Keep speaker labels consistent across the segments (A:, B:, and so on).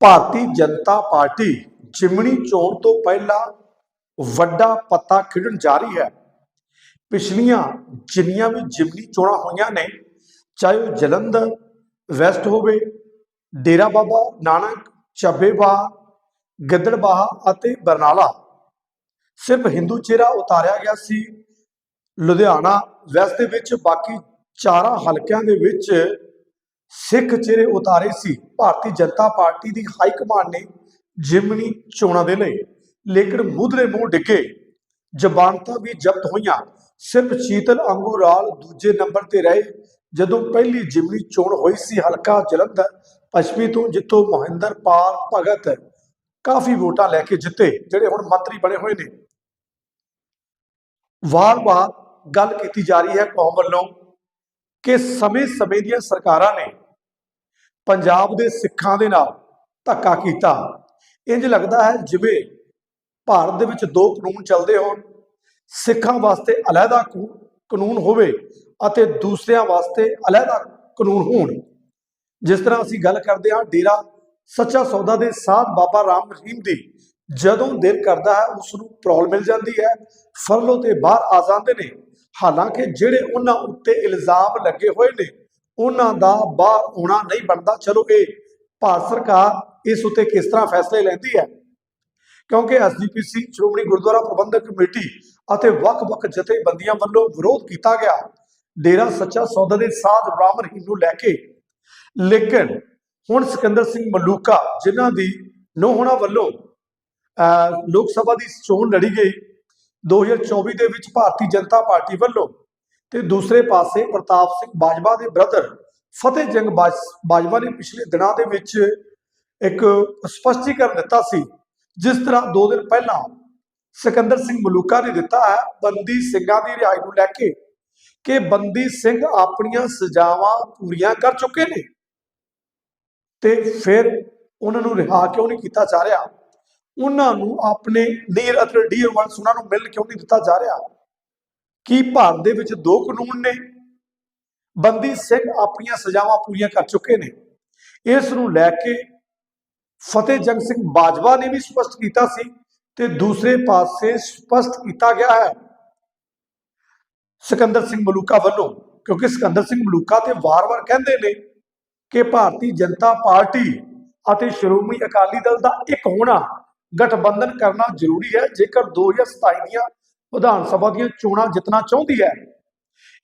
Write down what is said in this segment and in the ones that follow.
A: ਭਾਰਤੀ Janata party ਜਿਮਣੀ ਚੋਣ ਤੋਂ ਪਹਿਲਾਂ ਵੱਡਾ ਪੱਤਾ ਖੇਡਣ ਜਾ ਰਹੀ ਹੈ। ਪਿਛਲੀਆਂ ਜਿੰਨੀਆਂ ਵੀ ਜਿਮਨੀ ਚੋਣਾਂ ਹੋਈਆਂ ਨੇ, ਚਾਹੇ ਉਹ ਜਲੰਧਰ, ਵੈਸਟ ਹੋਵੇ, ਡੇਰਾ ਬਾਬਾ ਨਾਨਕ ਚੱਬੇਵਾਲ ਗਿੱਦੜਬਾਹਾ ਅਤੇ ਬਰਨਾਲਾ, ਸਿਰਫ ਹਿੰਦੂ ਚਿਹਰਾ ਉਤਾਰਿਆ ਗਿਆ ਸੀ। ਲੁਧਿਆਣਾ ਵੈਸਟ ਦੇ ਵਿੱਚ ਬਾਕੀ ਚਾਰਾਂ ਹਲਕਿਆਂ ਦੇ ਵਿੱਚ ਸਿੱਖ ਚਿਹਰੇ ਉਤਾਰੇ ਸੀ। ਭਾਰਤੀ ਜਨਤਾ ਪਾਰਟੀ ਦੀ ਹਾਈ ਕਮਾਂਡ ਨੇ ਜਿਮਨੀ ਚੋਣਾਂ ਦੇ ਲਈ ਲੇਕਿਨ ਮੁੱਦਲੇ ਮੂੰਹ ਡਿੱਗੇ। ਜ਼ਬਾਨਤਾਂ ਵੀ ਜ਼ਬਤ ਹੋਈਆਂ। ਸਿਰਫ ਸ਼ੀਤਲ ਅੰਗੂਰਾਲ ਦੂਜੇ ਨੰਬਰ ਤੇ ਰਹੇ। ਜਦੋਂ ਪਹਿਲੀ ਜਿਮਨੀ ਚੋਣ ਹੋਈ ਸੀ, ਹਲਕਾ ਜਲੰਧਰ, ਪੱਛਮੀ ਤੋਂ ਜਿੱਥੋਂ ਮੋਹਿੰਦਰ ਪਾਲ ਭਗਤ ਕਾਫੀ ਵੋਟਾਂ ਲੈ ਕੇ ਜਿੱਤੇ, ਜਿਹੜੇ ਹੁਣ ਮੰਤਰੀ ਬਣੇ ਹੋਏ ਨੇ। ਵਾਰ-ਵਾਰ ਗੱਲ ਕੀਤੀ ਜਾ ਰਹੀ ਹੈ ਕੌਮ ਵੱਲੋਂ ਕਿ ਸਮੇਂ-ਸਮੇਂ ਦੀਆਂ ਸਰਕਾਰਾਂ ਨੇ ਪੰਜਾਬ ਦੇ ਸਿੱਖਾਂ ਦੇ ਨਾਲ ਧੱਕਾ ਕੀਤਾ। ਇੰਜ ਲੱਗਦਾ ਹੈ ਜਿਵੇਂ ਭਾਰਤ ਦੇ ਵਿੱਚ ਦੋ ਕਾਨੂੰਨ ਚੱਲਦੇ ਹੋਣ। ਸਿੱਖਾਂ ਵਾਸਤੇ ਅਲੱਗਾ ਕੂ- ਕਾਨੂੰਨ ਹੋਵੇ ਅਤੇ ਦੂਸਰਿਆਂ ਵਾਸਤੇ ਅਲੱਗਾ ਕਾਨੂੰਨ ਹੋਣ। ਜਿਸ ਤਰ੍ਹਾਂ ਅਸੀਂ ਗੱਲ ਕਰਦੇ ਹਾਂ ਡੇਰਾ ਸੱਚਾ ਸੌਦਾ ਦੇ ਸਾਧ ਬਾਬਾ ਰਾਮ ਰਹੀਮ ਦੀ। ਜਦੋਂ ਦਿਲ ਕਰਦਾ ਹੈ ਉਸ ਨੂੰ ਪ੍ਰੋਲ ਮਿਲ ਜਾਂਦੀ ਹੈ, ਫਰਲੋ ਤੇ ਬਾਹਰ ਆ ਜਾਂਦੇ ਨੇ। ਹਾਲਾਂਕਿ ਜਿਹੜੇ ਉਹਨਾਂ ਉੱਤੇ ਇਲਜ਼ਾਮ ਲੱਗੇ ਹੋਏ ਨੇ ਉਹਨਾਂ ਦਾ ਬਾਹਰ ਆਉਣਾ ਨਹੀਂ ਬਣਦਾ। ਚਲੋ ਇਹ ਭਾਰਤ ਸਰਕਾਰ ਇਸ ਉੱਤੇ ਕਿਸ ਤਰ੍ਹਾਂ ਫੈਸਲੇ ਲੈਂਦੀ ਹੈ? ਕਿਉਂਕਿ ਐਸਜੀਪੀਸੀ ਸ਼੍ਰੋਮਣੀ ਗੁਰਦੁਆਰਾ ਪ੍ਰਬੰਧਕ ਕਮੇਟੀ ਅਤੇ ਵੱਖ-ਵੱਖ ਜਥੇਬੰਦੀਆਂ ਵੱਲੋਂ ਵਿਰੋਧ ਕੀਤਾ ਗਿਆ। ਡੇਰਾ ਸੱਚਾ ਸੌਦਾ ਦੇ ਸਾਧ ਬ੍ਰਾਹਮਣ ਰਹੀਮ ਨੂੰ ਲੈ ਕੇ। ਲੇਕਿਨ ਹੁਣ ਸਿਕੰਦਰ ਸਿੰਘ ਮਲੂਕਾ ਜਿਨ੍ਹਾਂ ਦੀ ਨੋਹਣਾ ਵੱਲੋਂ ਅਹ, ਲੋਕ ਸਭਾ ਦੀ ਚੋਣ ਲੜੀ ਗਈ 2024 ਦੇ ਵਿੱਚ ਭਾਰਤੀ ਜਨਤਾ ਪਾਰਟੀ ਵੱਲੋਂ। ਤੇ ਦੂਸਰੇ ਪਾਸੇ ਪ੍ਰਤਾਪ ਸਿੰਘ ਬਾਜਵਾ ਦੇ ਬ੍ਰਦਰ ਫਤਿਹ ਜੰਗ ਬਾਜਵਾ ਨੇ ਪਿਛਲੇ ਦਿਨਾਂ ਦੇ ਵਿੱਚ ਇੱਕ ਸਪਸ਼ਟੀਕਰਨ ਦਿੱਤਾ ਸੀ, ਜਿਸ ਤਰ੍ਹਾਂ ਦੋ ਦਿਨ ਪਹਿਲਾਂ ਸਿਕੰਦਰ ਸਿੰਘ ਮਲੂਕਾ ਨੇ ਦਿੱਤਾ ਹੈ, ਬੰਦੀ ਸਿੰਘਾਂ ਦੀ ਰਿਹਾਈ ਨੂੰ ਲੈ ਕੇ ਕਿ ਬੰਦੀ ਸਿੰਘ ਆਪਣੀਆਂ ਸਜ਼ਾਵਾਂ ਪੂਰੀਆਂ ਕਰ ਚੁੱਕੇ ਨੇ। ਤੇ ਫਿਰ ਉਹਨਾਂ ਨੂੰ ਰਿਹਾ ਕਿਉਂ ਨਹੀਂ ਕੀਤਾ ਜਾ ਰਿਹਾ? ਉਹਨਾਂ ਨੂੰ ਆਪਣੇ ਨੀਰ ਅਤੇ ਡੀਅਰ ਵਨਸ ਉਹਨਾਂ ਨੂੰ ਮਿਲ ਕਿਉਂ ਨਹੀਂ ਦਿੱਤਾ ਜਾ ਰਿਹਾ? ਕੀ ਭਾਰਤ ਦੇ ਵਿੱਚ ਦੋ ਕਾਨੂੰਨ ਨੇ? ਬੰਦੀ ਸਿੰਘ ਆਪਣੀਆਂ ਸਜ਼ਾਵਾਂ ਪੂਰੀਆਂ ਕਰ ਚੁੱਕੇ ਨੇ। ਇਸ ਨੂੰ ਲੈ ਕੇ ਫਤਿਹ ਜੰਗ ਸਿੰਘ ਬਾਜਵਾ ਨੇ ਵੀ ਸਪਸ਼ਟ ਕੀਤਾ ਸੀ ਤੇ ਦੂਸਰੇ ਪਾਸੇ ਸਪਸ਼ਟ ਕੀਤਾ ਗਿਆ ਹੈ। ਸਿਕੰਦਰ ਸਿੰਘ ਮਲੂਕਾ ਵੱਲੋਂ, ਕਿਉਂਕਿ ਸਿਕੰਦਰ ਸਿੰਘ ਮਲੂਕਾ ਤੇ ਵਾਰ-ਵਾਰ ਕਹਿੰਦੇ ਨੇ ਕਿ ਭਾਰਤੀ ਜਨਤਾ ਪਾਰਟੀ ਅਤੇ ਸ਼੍ਰੋਮਣੀ ਅਕਾਲੀ ਦਲ ਦਾ ਇੱਕ ਹੋਣਾ ਗਠਬੰਧਨ ਕਰਨਾ ਜ਼ਰੂਰੀ ਹੈ। ਜੇਕਰ 2027 ਦੀਆਂ ਵਿਧਾਨ ਸਭਾ ਦੀਆਂ ਚੋਣਾਂ ਜਿੱਤਣਾ ਚਾਹੁੰਦੀ ਹੈ।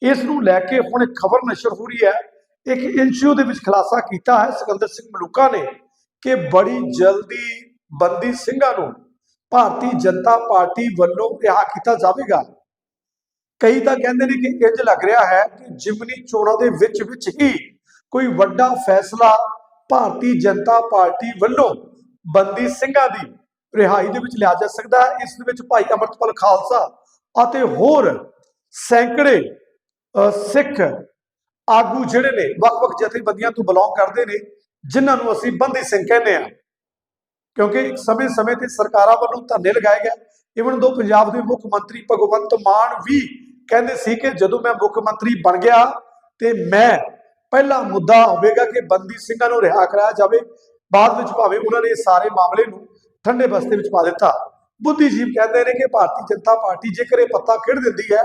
A: ਇਸ ਨੂੰ ਲੈ ਕੇ ਹੁਣ ਇੱਕ ਖਬਰ ਨਸ਼ਰ ਹੋ ਰਹੀ ਹੈ। ਇੱਕ ਇੰਸ਼ੂ ਦੇ ਵਿੱਚ ਖੁਲਾਸਾ ਕੀਤਾ ਹੈ। ਸਿਕੰਦਰ ਸਿੰਘ ਮਲੂਕਾ ਨੇ ਕਿ ਬੜੀ ਜਲਦੀ ਬੰਦੀ ਸਿੰਘਾਂ ਨੂੰ ਭਾਰਤੀ ਜਨਤਾ ਪਾਰਟੀ ਵੱਲੋਂ ਰਿਹਾ ਕੀਤਾ ਜਾਵੇਗਾ। ਕਈ ਤਾਂ ਕਹਿੰਦੇ ਨੇ ਕਿ ਇੰਜ ਲੱਗ ਰਿਹਾ ਹੈ ਕਿ ਜਿਮਨੀ ਚੋਣਾਂ ਦੇ ਵਿੱਚ ਵਿੱਚ ਹੀ ਕੋਈ ਵੱਡਾ ਫੈਸਲਾ ਭਾਰਤੀ ਜਨਤਾ ਪਾਰਟੀ ਵੱਲੋਂ ਬੰਦੀ ਸਿੰਘਾਂ ਦੀ ਰਿਹਾਈ ਦੇ ਵਿੱਚ ਲਿਆ ਜਾ ਸਕਦਾ ਹੈ। ਇਸ ਦੇ ਵਿੱਚ ਭਾਈ ਅਮਰਤਪਾਲ ਖਾਲਸਾ ਅਤੇ ਹੋਰ ਸੈਂਕੜੇ ਸਿੱਖ ਆਗੂ ਜਿਹੜੇ ਨੇ, ਵੱਖ-ਵੱਖ ਜਥੇਬੰਦੀਆਂ ਤੋਂ ਬਿਲੋਂਗ ਕਰਦੇ ਨੇ, ਜਿਨ੍ਹਾਂ ਨੂੰ ਅਸੀਂ ਬੰਦੀ ਸਿੰਘ ਕਹਿੰਦੇ ਆ ਕਿਉਂਕਿ ਇੱਕ ਸਮੇਂ-ਸਮੇਂ ਤੇ ਸਰਕਾਰਾਂ ਵੱਲੋਂ ਧਰਨੇ ਲਗਾਏ ਗਏ। ਇਵਨ ਦੋ ਪੰਜਾਬ ਦੇ ਮੁੱਖ ਮੰਤਰੀ ਭਗਵੰਤ ਮਾਨ ਵੀ ਕਹਿੰਦੇ ਸੀ ਕਿ ਜਦੋਂ ਮੈਂ ਮੁੱਖ ਮੰਤਰੀ ਬਣ ਗਿਆ ਤੇ ਮੈਂ ਪਹਿਲਾ ਮੁੱਦਾ ਹੋਵੇਗਾ ਕਿ ਬੰਦੀ ਸਿੰਘਾਂ ਨੂੰ ਰਿਹਾ ਕਰਾਇਆ ਜਾਵੇ। ਬਾਅਦ ਵਿੱਚ ਭਾਵੇਂ ਉਹਨਾਂ ਨੇ ਸਾਰੇ ਮਾਮਲੇ ਨੂੰ ਠੰਡੇ ਬਸਤੇ ਵਿੱਚ ਪਾ ਦਿੱਤਾ। ਬੁੱਧੀਜੀਵ ਕਹਿੰਦੇ ਨੇ ਕਿ ਭਾਰਤੀ ਜਨਤਾ ਪਾਰਟੀ ਜੇਕਰ ਇਹ ਪੱਤਾ ਖਿੜ ਦਿੰਦੀ ਹੈ